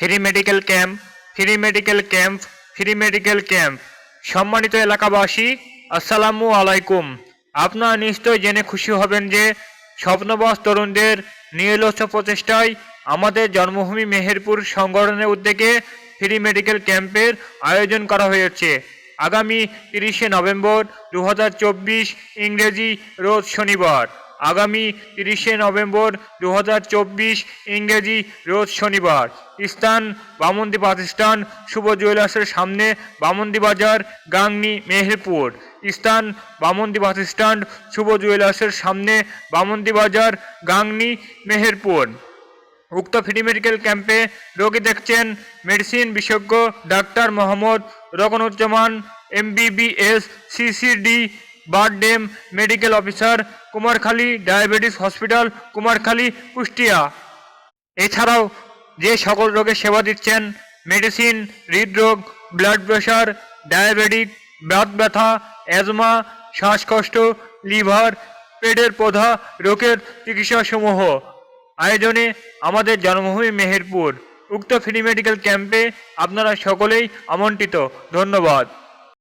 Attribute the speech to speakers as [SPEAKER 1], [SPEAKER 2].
[SPEAKER 1] Free medical camp, free medical camp, free medical camp. সম্মানিত এলাকাবাসী, আসসালামু আলাইকুম। আপনারা নিশ্চয় জেনে খুশি হবেন যে স্বপ্নবাস তরুণদের নিরলস প্রচেষ্টায় আমাদের জন্মভূমি মেহেরপুর সংগঠনের উদ্যোগে ফ্রি মেডিকেল ক্যাম্পের আয়োজন করা হয়েছে। আগামী তিরিশে নভেম্বর দু হাজার চব্বিশ ইংরেজি রোজ শনিবার। আগামী তিরিশে নভেম্বর দু হাজার চব্বিশ ইংরেজি রোজ শনিবার। স্থান বামন্দি স্ট্যান্ড, শুভ জুয়েলার্সের সামনে বামন্দি বাজার, গাংনি, মেহেরপুর। স্থান বামন্দি স্ট্যান্ড, শুভ জুয়েলার্সের সামনে বামন্দি বাজার, গাংনি, মেহেরপুর। উক্ত ফ্রি মেডিকেল ক্যাম্পে রোগী দেখছেন মেডিসিন বিশেষজ্ঞ doctor Mohammad Rokonuzzaman MBBS, CCD, BIRDEM, medical officer Kumarkhali diabetes hospital, Kumarkhali, Kushtia. এছাড়াও যে সকল রোগের সেবা দিচ্ছেন, মেডিসিন, হৃদরোগ ব্লাড প্রেশার ডায়াবেটিক বাত ব্যথা অ্যাজমা শ্বাসকষ্ট লিভার পেটের প্রধা রোগের চিকিৎসাসমূহ। আয়োজনে আমাদের জন্মভূমি মেহেরপুর। উক্ত ফ্রি মেডিকেল ক্যাম্পে আপনারা সকলেই আমন্ত্রিত। ধন্যবাদ।